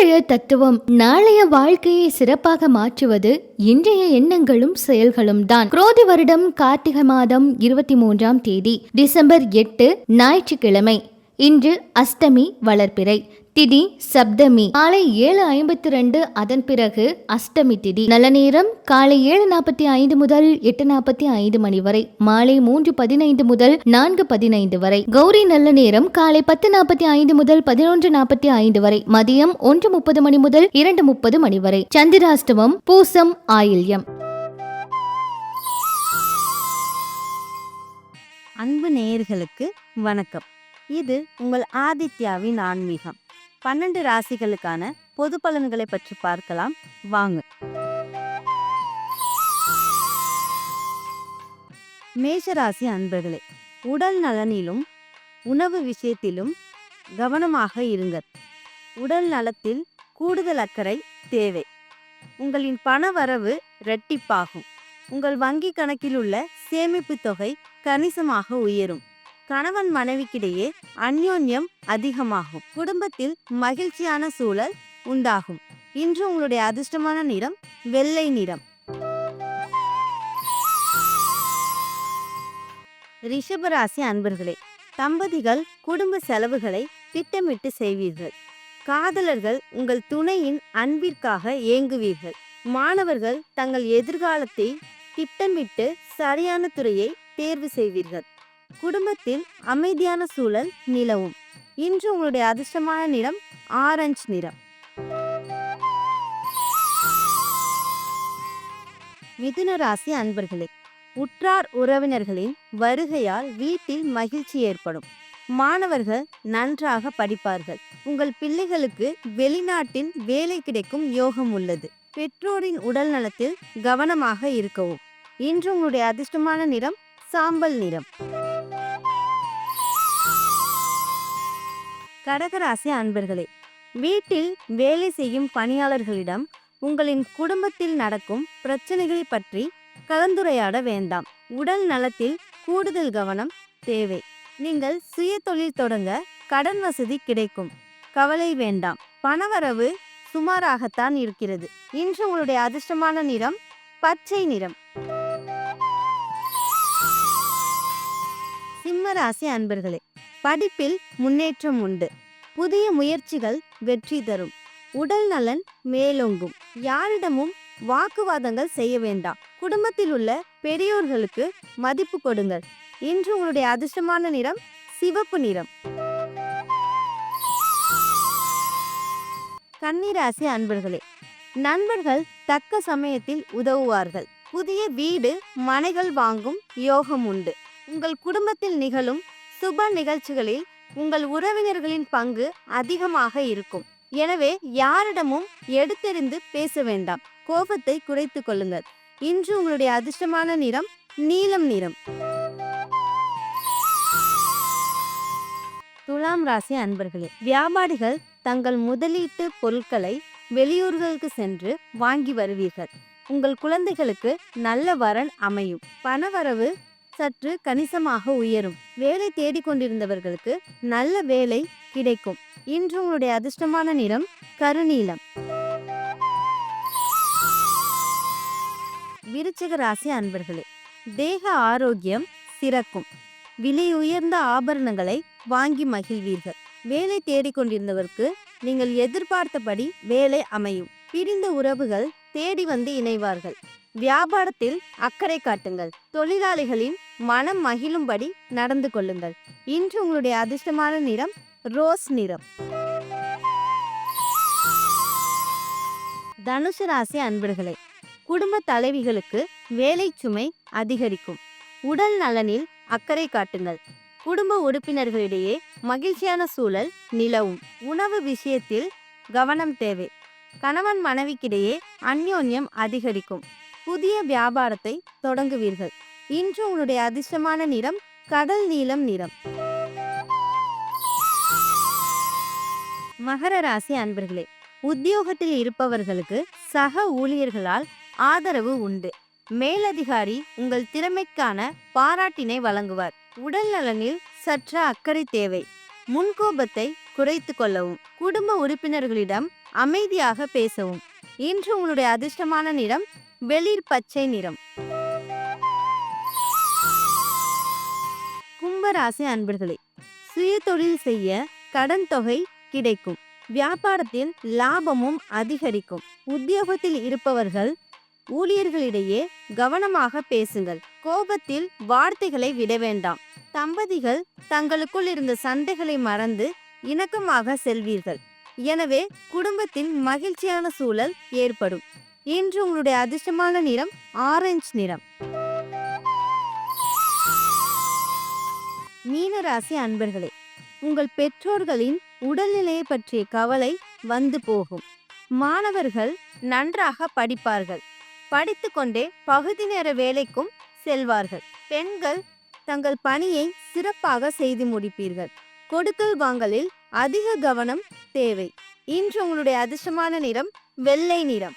இன்றைய தத்துவம் நாளைய வாழ்க்கையை சிறப்பாக மாற்றுவது இன்றைய எண்ணங்களும் செயல்களும் தான். குரோதி வருடம் கார்த்திகை மாதம் இருபத்தி மூன்றாம் தேதி டிசம்பர் எட்டு ஞாயிற்றுக்கிழமை. இன்று அஷ்டமி வளர்ப்பிறை திதி சப்தமி. காலை ஏழு ஐம்பத்தி ரெண்டு அதன் பிறகு அஷ்டமி திதி. நல்ல நேரம் காலை ஏழு நாற்பத்தி ஐந்து முதல் எட்டு நாற்பத்தி ஐந்து மணி வரை. மாலை மூன்று பதினைந்து முதல் நான்கு பதினைந்து வரை. கௌரி நல்ல நேரம் காலை பத்து நாற்பத்தி ஐந்து முதல் பதினொன்று நாற்பத்தி ஐந்து வரை. மதியம் ஒன்று முப்பது மணி முதல் இரண்டு முப்பது மணி வரை. சந்திராஷ்டமம் பூசம் ஆயில்யம். அன்பு நேயர்களுக்கு வணக்கம். இது உங்கள் ஆதித்யாவின் ஆன்மீகம். பன்னெண்டு ராசிகளுக்கான பொது பலன்களை பற்றி பார்க்கலாம். வாங்க. மேஷராசி அன்பர்களே உடல் நலனிலும் உணவு விஷயத்திலும் கவனமாக இருங்கள். உடல் நலத்தில் கூடுதல் அக்கறை தேவை. உங்களின் பண வரவு இரட்டிப்பாகும். உங்கள் வங்கி கணக்கில் உள்ள சேமிப்பு தொகை கணிசமாக உயரும். கணவன் மனைவிக்கிடையே அந்யோன்யம் அதிகமாகும். குடும்பத்தில் மகிழ்ச்சியான சூழல் உண்டாகும். இன்று உங்களுடைய அதிர்ஷ்டமான நிறம் வெள்ளை நிறம். ரிஷபராசி அன்பர்களே தம்பதிகள் குடும்ப செலவுகளை திட்டமிட்டு செய்வீர்கள். காதலர்கள் உங்கள் துணையின் அன்பிற்காக ஏங்குவீர்கள். மாணவர்கள் தங்கள் எதிர்காலத்தை திட்டமிட்டு சரியான துறையை தேர்வு செய்வீர்கள். குடும்பத்தில் அமைதியான சூழல் நிலவும். இன்று உங்களுடைய அதிர்ஷ்டமான நிறம் ஆரஞ்சு நிறம். மிதுன ராசி அன்பர்களே உற்றார் உறவினர்களின் வருகையால் வீட்டில் மகிழ்ச்சி ஏற்படும். மாணவர்கள் நன்றாக படிப்பார்கள். உங்கள் பிள்ளைகளுக்கு வெளிநாட்டில் வேலை கிடைக்கும் யோகம் உள்ளது. பெற்றோரின் உடல் நலத்தில் கவனமாக இருக்கவும். இன்று உங்களுடைய அதிர்ஷ்டமான நிறம் சாம்பல் நிறம். கடகராசி அன்பர்களே வீட்டில் வேலை செய்யும் பணியாளர்களிடம் உங்களின் குடும்பத்தில் நடக்கும் பிரச்சனைகளை பற்றி கலந்துரையாட வேண்டாம். உடல் நலத்தில் கூடுதல் கவனம் தேவை. நீங்கள் சுய தொழில் தொடங்க கடன் வசதி கிடைக்கும். கவலை வேண்டாம். பணவரவு சுமாராகத்தான் இருக்கிறது. இன்று உங்களுடைய அதிர்ஷ்டமான நிறம் பச்சை நிறம். சிம்மராசி அன்பர்களே படிப்பில் முன்னேற்றம் உண்டு. புதிய முயற்சிகள் வெற்றி தரும். உடல் நலன் மேலோங்கும். யாரிடமும் வாக்குவாதங்கள் செய்ய வேண்டாம். குடும்பத்தில் உள்ள பெரியோர்களுக்கு மதிப்பு கொடுங்கள். இன்று உங்களுடைய அதிர்ஷ்டமான நிறம் சிவப்பு நிறம். கன்னிராசி அன்பர்களே நண்பர்கள் தக்க சமயத்தில் உதவுவார்கள். புதிய வீடு மனைகள் வாங்கும் யோகம் உண்டு. உங்கள் குடும்பத்தில் நிகழும் சுப நிகழ்ச்சிகளில் உங்கள் உறவினர்களின் பங்கு அதிகமாக இருக்கும். எனவே யாரிடமும் எடுத்தெறிந்து பேச வேண்டாம். கோபத்தை குறைத்துக் கொள்ளுங்கள். இன்று உங்களுடைய அதிர்ஷ்டமான நிறம் நீலம் நிறம். துலாம் ராசி அன்பர்களே வியாபாரிகள் தங்கள் முதலீட்டு பொருட்களை வெளியூர்களுக்கு சென்று வாங்கி வருவீர்கள். உங்கள் குழந்தைகளுக்கு நல்ல வரன் அமையும். பணவரவு சற்று கணிசமாக உயரும். வேலை தேடிக்கொண்டிருந்தவர்களுக்கு நல்ல வேலை கிடைக்கும். இன்று உங்களுடைய அதிர்ஷ்டமான நிறம் கருநீலம். விருச்சிக ராசி அன்பர்களே தேக ஆரோக்கியம் சிறக்கும். விலை உயர்ந்த ஆபரணங்களை வாங்கி மகிழ்வீர்கள். வேலை தேடிக்கொண்டிருந்தவருக்கு நீங்கள் எதிர்பார்த்தபடி வேலை அமையும். பிரிந்த உறவுகள் தேடி வந்து இணைவார்கள். வியாபாரத்தில் அக்கறை காட்டுங்கள். தொழிலாளிகளின் மனம் மகிழும்படி நடந்து கொள்ளுங்கள். இன்று உங்களுடைய அதிர்ஷ்டமான நிறம் ரோஸ் நிறம். தனுசு ராசி அன்பர்களே குடும்ப தலைவிகளுக்கு வேலை சுமை அதிகரிக்கும். உடல் நலனில் அக்கறை காட்டுங்கள். குடும்ப உறுப்பினர்களிடையே மகிழ்ச்சியான சூழல் நிலவும். உணவு விஷயத்தில் கவனம் தேவை. கணவன் மனைவிக்கிடையே அந்யோன்யம் அதிகரிக்கும். புதிய வியாபாரத்தை தொடங்குவீர்கள். இன்று உங்களுடைய அதிர்ஷ்டமான நிறம் கடல் நீலம் நிறம். மகர ராசி அன்பர்களே உத்தியோகத்தில் இருப்பவர்களுக்கு சக ஊழியர்களால் ஆதரவு உண்டு. மேலதிகாரி உங்கள் திறமைக்கான பாராட்டினை வழங்குவார். உடல் நலனில் சற்று அக்கறை தேவை. முன்கோபத்தை குறைத்து கொள்ளவும் குடும்ப உறுப்பினர்களிடம் அமைதியாக பேசவும். இன்று உங்களுடைய அதிர்ஷ்டமான நிறம் வெளிர் பச்சை நிறம். கும்பராசி அன்பர்களே சுய தொழில் செய்ய கடன் தொகை கிடைக்கும். வியாபாரத்தில் லாபமும் அதிகரிக்கும். உத்தியோகத்தில் இருப்பவர்கள் ஊழியர்களிடையே கவனமாக பேசுங்கள். கோபத்தில் வார்த்தைகளை விட வேண்டாம். தம்பதிகள் தங்களுக்குள் இருந்த சண்டைகளை மறந்து இணக்கமாக செல்வீர்கள். எனவே குடும்பத்தின் மகிழ்ச்சியான சூழல் ஏற்படும். இன்று உங்களுடைய அதிர்ஷ்டமான நிறம் ஆரஞ்சு நிறம். மீனராசி அன்பர்களே உங்கள் பெற்றோர்களின் உடல்நிலையை பற்றிய கவலை வந்து போகும். மாணவர்கள் நன்றாக படிப்பார்கள். படித்துக்கொண்டே பகுதி நேர வேலைக்கும் செல்வார்கள். பெண்கள் தங்கள் பணியை சிறப்பாக செய்து முடிப்பீர்கள். கொடுக்கல் வாங்கலில் அதிக கவனம் தேவை. இன்று உங்களுடைய அதிர்ஷ்டமான நிறம் வெள்ளை நிறம்.